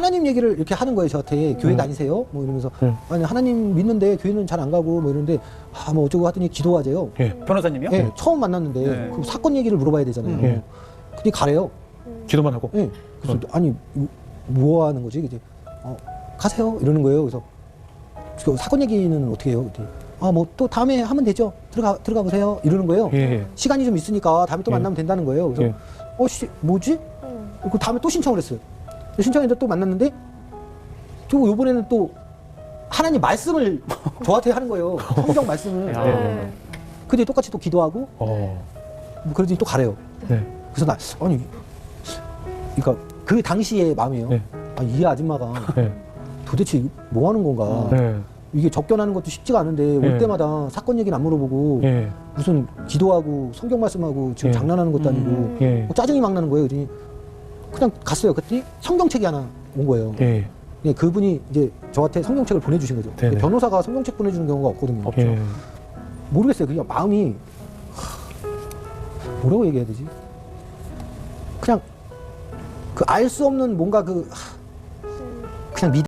하나님 얘기를 이렇게 하는 거예요 저한테 교회 음. 다니세요? 뭐 이러면서 음. 아니 하나님 믿는데 교회는 잘 안 가고 뭐 이러는데 아 뭐 어쩌고 하더니 기도하재요. 예. 변호사님이요? 예, 처음 만났는데 네. 그 사건 얘기를 물어봐야 되잖아요. 음. 예. 근데 가래요. 기도만 하고. 예. 그래서 아니 뭐 하는 거지? 이제 어, 가세요 이러는 거예요. 그래서 그 사건 얘기는 어떻게 해요? 아뭐 또 다음에 하면 되죠. 들어가 들어가 보세요. 이러는 거예요. 예. 예. 시간이 좀 있으니까 다음에 또 예. 만나면 된다는 거예요. 그래서 예. 어씨 뭐지? 그 다음에 또 신청을 했어요. 신청했는데 또 만났는데 또 요번에는 또 하나님 말씀을 저한테 하는 거예요. 성경 말씀을. 야. 네. 근데 똑같이 또 기도하고 어. 뭐 그러더니 또 가래요. 네. 그래서 나 아니 그러니까 그 당시의 마음이에요. 네. 아, 이 아줌마가 네. 도대체 뭐 하는 건가? 네. 이게 접견하는 것도 쉽지가 않은데 올 네. 때마다 사건 얘기는 안 물어보고 예. 무슨 기도하고 성경 말씀하고 지금 예. 장난하는 것도 아니고 음. 예. 뭐 짜증이 막 나는 거예요. 그랬더니 그냥 갔어요. 그랬더니 성경책이 하나 온 거예요. 예. 예, 그분이 이제 저한테 성경책을 보내주신 거죠. 네네. 변호사가 성경책 보내주는 경우가 없거든요. 예. 모르겠어요. 그냥 마음이 하, 뭐라고 얘기해야 되지? 그냥 그 알 수 없는 뭔가 그 하, 그냥 믿.